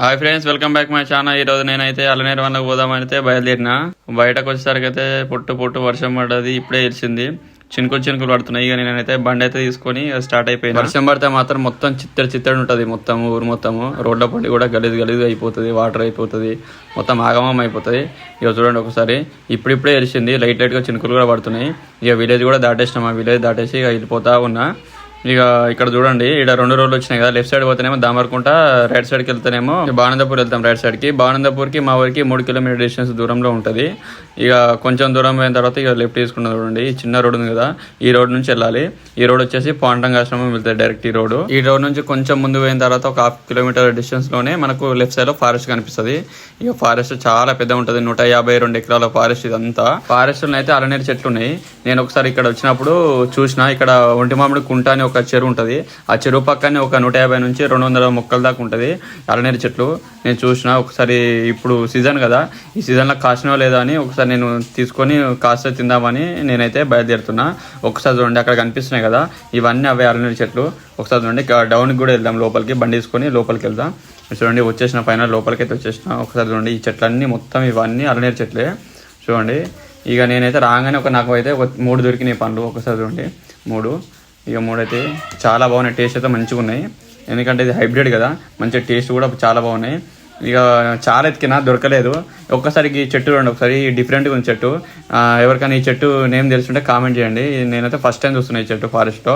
Hi friends welcome back my channel ఈ రోజు నేనైతే అలనేరు వనకు పోదామని అయితే బయలుదేరిన. బయటకు వచ్చేసరికి అయితే పొట్టు పొట్టు వర్షం పడ్డది ఇప్పుడే తెలిసింది చినుకులు చినుకులు పడుతున్నాయి. ఇక నేనైతే బండి అయితే తీసుకొని స్టార్ట్ అయిపోయింది వర్షం పడితే మాత్రం మొత్తం చిత్తడి చిత్తడి ఉంటుంది మొత్తం ఊరు మొత్తము రోడ్ల పండి కూడా గలీజ్ గలీజ్ అయిపోతుంది వాటర్ అయిపోతుంది మొత్తం ఆగమం అయిపోతుంది. ఇక చూడండి ఒకసారి. ఇప్పుడిప్పుడే తెలిసింది లైట్ లైట్గా చినుకులు కూడా పడుతున్నాయి. ఇక విలేజ్ కూడా దాటేసినాం. ఆ విలేజ్ దాటేసి ఇక వెళ్ళిపోతా ఉన్నా. ఇక ఇక్కడ చూడండి ఇక్కడ రెండు రోడ్లు వచ్చినాయి కదా. లెఫ్ట్ సైడ్ పోతేనేమో దామరకుంట రైట్ సైడ్కి వెళ్తేనేమో బానందపూర్ వెళ్తాం రైట్ సైడ్కి. బానందపూర్కి మా ఊరికి మూడు కిలోమీటర్ డిస్టెన్స్ దూరంలో ఉంటుంది. ఇక కొంచెం దూరం పోయిన తర్వాత ఇక లెఫ్ట్ తీసుకున్న చూడండి. ఈ చిన్న రోడ్ ఉంది కదా ఈ రోడ్ నుంచి వెళ్ళాలి. ఈ రోడ్ వచ్చేసి పాండంగ ఆశ్రమం వెళ్తాయి డైరెక్ట్ ఈ రోడ్ ఈ రోడ్ నుంచి కొంచెం ముందు పోయిన తర్వాత ఒక హాఫ్ కిలోమీటర్ డిస్టెన్స్లోనే మనకు లెఫ్ట్ సైడ్లో ఫారెస్ట్ కనిపిస్తుంది. ఇక ఫారెస్ట్ చాలా పెద్ద ఉంటుంది. నూట యాభై రెండు ఎకరాల ఫారెస్ట్ ఇదంతా. ఫారెస్ట్ అయితే అలనేరు చెట్లు ఉన్నాయి. నేను ఒకసారి ఇక్కడ వచ్చినప్పుడు చూసిన ఇక్కడ ఒంటి మామిడి కుంట అని ఒక చెరువు ఉంటుంది. ఆ చెరువు పక్కనే ఒక నూట యాభై నుంచి రెండు వందల మొక్కల దాకా ఉంటుంది. అలనేరు చెట్లు. నేను చూసిన ఒకసారి ఇప్పుడు సీజన్ కదా. ఈ సీజన్లో కాసినో లేదా అని ఒకసారి నేను తీసుకొని కాస్త తిందామని నేనైతే బయలుదేరుతున్నా. ఒకసారి చూడండి అక్కడ కనిపిస్తున్నాయి కదా. ఇవన్నీ అవే అలనేరు చెట్లు. ఒకసారి చూడండి డౌన్కి కూడా వెళ్దాం. లోపలికి బండి తీసుకొని లోపలికి వెళ్దాం. చూడండి వచ్చేసిన పైన లోపలికి అయితే వచ్చేసిన. ఒకసారి చూడండి ఈ చెట్లన్నీ మొత్తం ఇవన్నీ అలనేరు చెట్లే. చూడండి ఇక నేనైతే రాగానే ఒక నాకు అయితే ఒక మూడు దొరికినాయి పండ్లు. ఒకసారి చూడండి మూడు. ఇక మూడైతే చాలా బాగున్నాయి టేస్ట్ అయితే మంచిగా ఉన్నాయి. ఎందుకంటే ఇది హైబ్రిడ్ కదా మంచి టేస్ట్ కూడా చాలా బాగున్నాయి. ఇక చాలా ఎతికినా దొరకలేదు. ఒక్కసారికి చెట్టు రండి ఒకసారి డిఫరెంట్గా ఉంది చెట్టు. ఎవరికైనా ఈ చెట్టు నేమ్ తెలుసుంటే కామెంట్ చేయండి. నేనైతే ఫస్ట్ టైం చూస్తున్నా ఈ చెట్టు ఫారెస్ట్లో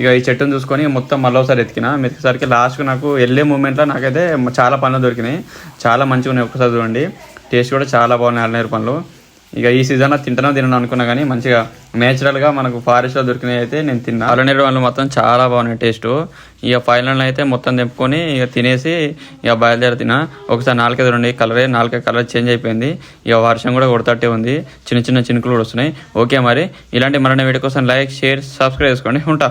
ఇక ఈ చెట్టును చూసుకొని మొత్తం మళ్ళీ ఒకసారి ఎతికిన మెతికేసరికి లాస్ట్కి నాకు వెళ్ళే మూమెంట్లో నాకైతే చాలా పనులు దొరికినాయి. చాలా మంచిగా ఉన్నాయి ఒకసారి చూడండి. టేస్ట్ కూడా చాలా బాగున్నాయి అల్లనేరు పనులు ఇక ఈ సీజన్లో తింటానో తినను అనుకున్నా కానీ మంచిగా నేచురల్గా మనకు ఫారెస్ట్లో దొరికినవి అయితే నేను తిన్నా. అల్లనేరు వాళ్ళు మొత్తం చాలా బాగున్నాయి టేస్ట్ ఇక ఫైనల్ అయితే మొత్తం తెంపుకొని ఇక తినేసి ఇక బయలుదేరి తిన్నా ఒకసారి నాలుగైదు రెండు కలరే నాలుగైదు కలర్ చేంజ్ అయిపోయింది. ఇక వర్షం కూడా కొడతట్టే ఉంది. చిన్న చిన్న చినుకులు కూడా వస్తున్నాయి. ఓకే మరి ఇలాంటి మరణ వీడియో కోసం లైక్ షేర్ సబ్స్క్రైబ్ చేసుకోండి. ఉంటా.